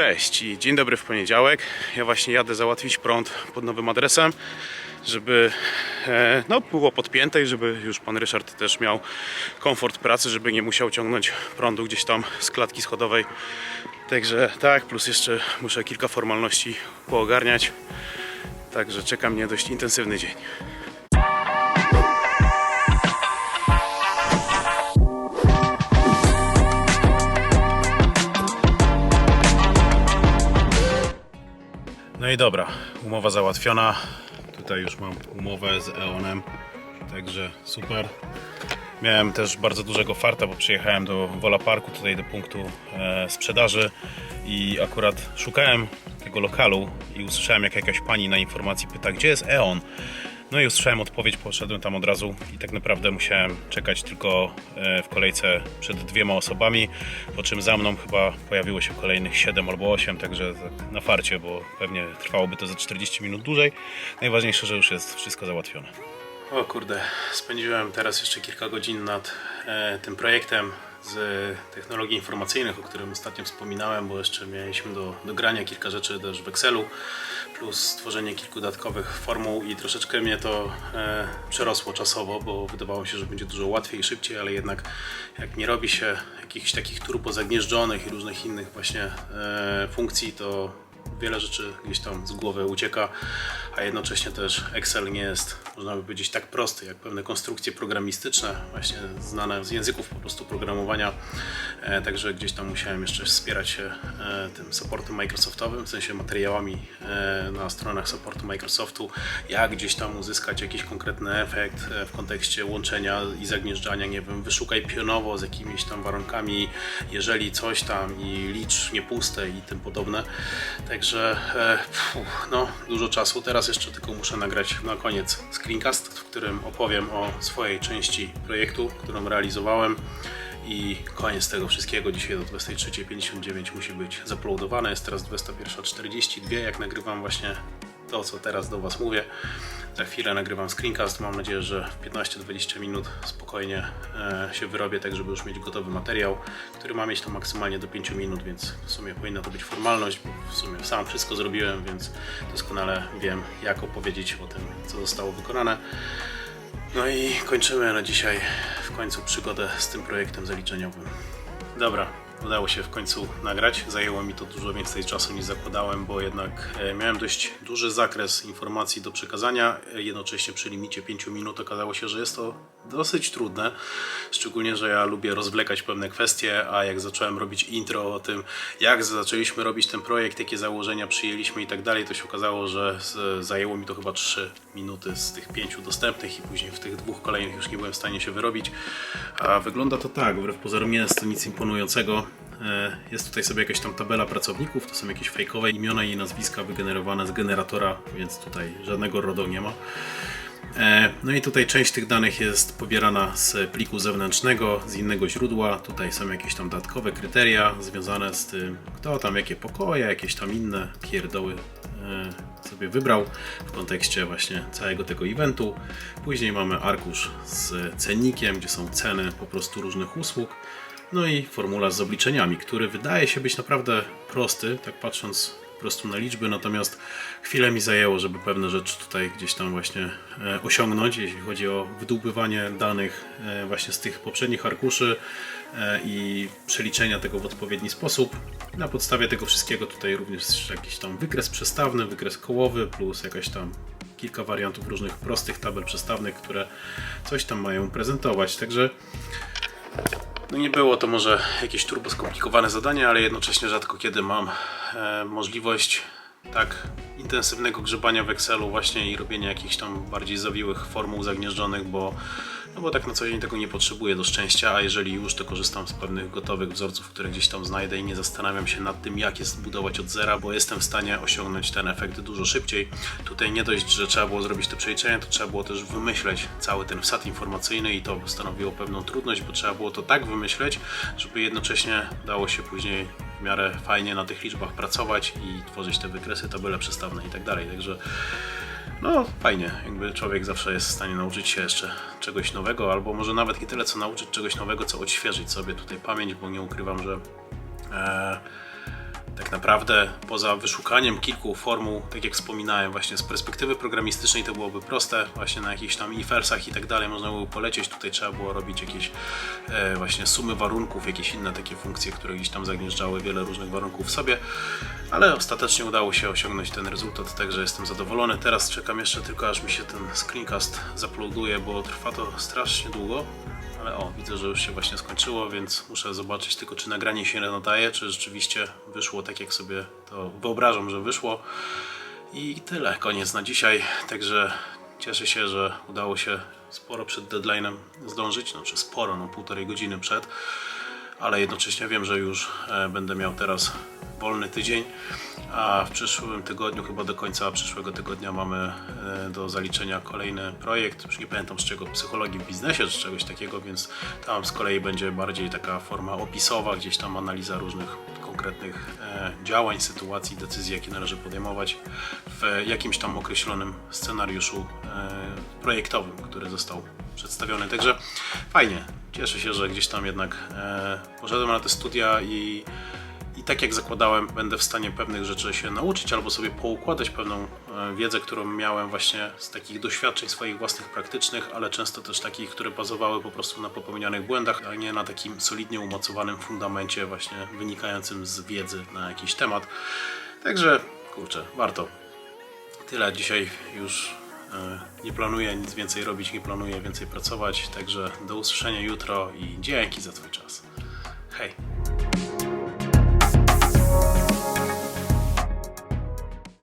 Cześć i dzień dobry w poniedziałek. Ja właśnie jadę załatwić prąd pod nowym adresem, żeby e, no, było podpięte i żeby już pan Ryszard też miał komfort pracy, żeby nie musiał ciągnąć prądu gdzieś tam z klatki schodowej. Także tak, plus jeszcze muszę kilka formalności poogarniać. Także czeka mnie dość intensywny dzień. No i dobra, umowa załatwiona. Tutaj już mam umowę z Eonem, także super. Miałem też bardzo dużego farta, bo przyjechałem do Wola Parku, tutaj do punktu e, sprzedaży i akurat szukałem tego lokalu i usłyszałem jak jakaś pani na informacji pyta, gdzie jest Eon. No i usłyszałem odpowiedź, poszedłem tam od razu i tak naprawdę musiałem czekać tylko e, w kolejce przed dwiema osobami, po czym za mną chyba pojawiło się kolejnych 7 albo 8, także tak na farcie, bo pewnie trwałoby to za 40 minut dłużej. Najważniejsze, że już jest wszystko załatwione. O kurde, spędziłem teraz jeszcze kilka godzin nad e, tym projektem z technologii informacyjnych, o którym ostatnio wspominałem, bo jeszcze mieliśmy do, do grania kilka rzeczy też w Excelu, plus stworzenie kilku dodatkowych formuł i troszeczkę mnie to e, przerosło czasowo, bo wydawało się, że będzie dużo łatwiej i szybciej, ale jednak jak nie robi się jakichś takich turbo zagnieżdżonych i różnych innych właśnie e, funkcji, to wiele rzeczy gdzieś tam z głowy ucieka, a jednocześnie też Excel nie jest, można by powiedzieć, tak prosty jak pewne konstrukcje programistyczne, właśnie znane z języków po prostu programowania. E, także gdzieś tam musiałem jeszcze wspierać się e, tym supportem Microsoftowym, w sensie materiałami e, na stronach supportu Microsoftu, jak gdzieś tam uzyskać jakiś konkretny efekt w kontekście łączenia i zagnieżdżania, nie wiem, wyszukaj pionowo z jakimiś tam warunkami, jeżeli coś tam i licz niepuste i tym podobne. Także no, dużo czasu. Teraz jeszcze tylko muszę nagrać na koniec screencast, w którym opowiem o swojej części projektu, którą realizowałem. I koniec tego wszystkiego. Dzisiaj do 23.59 musi być zaploadowane. Jest teraz 21.42, jak nagrywam właśnie to, co teraz do Was mówię. Za chwilę nagrywam screencast. Mam nadzieję, że w 15-20 minut spokojnie e, się wyrobię, tak żeby już mieć gotowy materiał, który ma mieć to maksymalnie do 5 minut, więc w sumie powinna to być formalność, bo w sumie sam wszystko zrobiłem, więc doskonale wiem, jak opowiedzieć o tym, co zostało wykonane. No i kończymy na dzisiaj w końcu przygodę z tym projektem zaliczeniowym. Dobra, udało się w końcu nagrać. Zajęło mi to dużo więcej czasu niż zakładałem, bo jednak e, miałem dość duży zakres informacji do przekazania. E, Jednocześnie przy limicie 5 minut okazało się, że jest to dosyć trudne. Szczególnie, że ja lubię rozwlekać pewne kwestie, a jak zacząłem robić intro o tym, jak zaczęliśmy robić ten projekt, jakie założenia przyjęliśmy i tak dalej, to się okazało, że zajęło mi to chyba 3 minuty z tych 5 dostępnych i później w tych dwóch kolejnych już nie byłem w stanie się wyrobić. A wygląda to tak, wbrew pozorom nie jest to nic imponującego. E, Jest tutaj sobie jakaś tam tabela pracowników, to są jakieś fejkowe imiona i nazwiska wygenerowane z generatora, więc tutaj żadnego RODO nie ma. E, No i tutaj część tych danych jest pobierana z pliku zewnętrznego, z innego źródła. Tutaj są jakieś tam dodatkowe kryteria związane z tym, kto tam jakie pokoje, jakieś tam inne pierdoły e, sobie wybrał w kontekście właśnie całego tego eventu. Później mamy arkusz z cennikiem, gdzie są ceny po prostu różnych usług. No i formularz z obliczeniami, który wydaje się być naprawdę prosty, tak patrząc po prostu na liczby, natomiast chwilę mi zajęło, żeby pewne rzeczy tutaj gdzieś tam właśnie e, osiągnąć, jeśli chodzi o wydłubywanie danych e, właśnie z tych poprzednich arkuszy e, i przeliczenia tego w odpowiedni sposób. Na podstawie tego wszystkiego tutaj również jakiś tam wykres przestawny, wykres kołowy, plus jakaś tam kilka wariantów różnych prostych tabel przestawnych, które coś tam mają prezentować. Także no nie było to może jakieś turbo skomplikowane zadanie, ale jednocześnie rzadko kiedy mam e, możliwość tak intensywnego grzebania w Excelu właśnie i robienia jakichś tam bardziej zawiłych formuł zagnieżdżonych, bo, no bo tak na co dzień tego nie potrzebuję do szczęścia, a jeżeli już to korzystam z pewnych gotowych wzorców, które gdzieś tam znajdę i nie zastanawiam się nad tym jak jest budować od zera, bo jestem w stanie osiągnąć ten efekt dużo szybciej. Tutaj nie dość, że trzeba było zrobić te przeliczenia, to trzeba było też wymyśleć cały ten wsad informacyjny i to stanowiło pewną trudność, bo trzeba było to tak wymyśleć, żeby jednocześnie dało się później w miarę fajnie na tych liczbach pracować i tworzyć te wykresy, tabele przestawne i tak dalej. Także no fajnie, jakby człowiek zawsze jest w stanie nauczyć się jeszcze czegoś nowego, albo może nawet nie tyle co nauczyć czegoś nowego, co odświeżyć sobie tutaj pamięć, bo nie ukrywam, że e, tak naprawdę poza wyszukaniem kilku formuł, tak jak wspominałem, właśnie z perspektywy programistycznej to byłoby proste, właśnie na jakichś tam ifelsach i tak dalej można było polecieć, tutaj trzeba było robić jakieś e, właśnie sumy warunków, jakieś inne takie funkcje, które gdzieś tam zagnieżdżały wiele różnych warunków w sobie, ale ostatecznie udało się osiągnąć ten rezultat, także jestem zadowolony. Teraz czekam jeszcze tylko aż mi się ten screencast zaploaduje, bo trwa to strasznie długo. Ale o, widzę, że już się właśnie skończyło, więc muszę zobaczyć tylko, czy nagranie się nadaje, czy rzeczywiście wyszło tak, jak sobie to wyobrażam, że wyszło. I tyle, koniec na dzisiaj. Także cieszę się, że udało się sporo przed deadline'em zdążyć, znaczy sporo, no półtorej godziny przed, ale jednocześnie wiem, że już e, będę miał teraz wolny tydzień, a w przyszłym tygodniu, chyba do końca przyszłego tygodnia mamy e, do zaliczenia kolejny projekt, już nie pamiętam z czego, psychologii w biznesie czy czegoś takiego, więc tam z kolei będzie bardziej taka forma opisowa, gdzieś tam analiza różnych konkretnych e, działań, sytuacji, decyzji, jakie należy podejmować w jakimś tam określonym scenariuszu e, projektowym, który został przedstawiony. Także fajnie. Cieszę się, że gdzieś tam jednak poszedłem na te studia i tak jak zakładałem, będę w stanie pewnych rzeczy się nauczyć albo sobie poukładać pewną e, wiedzę, którą miałem właśnie z takich doświadczeń swoich własnych praktycznych, ale często też takich, które bazowały po prostu na popełnianych błędach, a nie na takim solidnie umocowanym fundamencie właśnie wynikającym z wiedzy na jakiś temat. Także kurczę, warto. Tyle dzisiaj już e, nie planuję nic więcej robić, nie planuję więcej pracować, także do usłyszenia jutro i dzięki za Twój czas. Hej!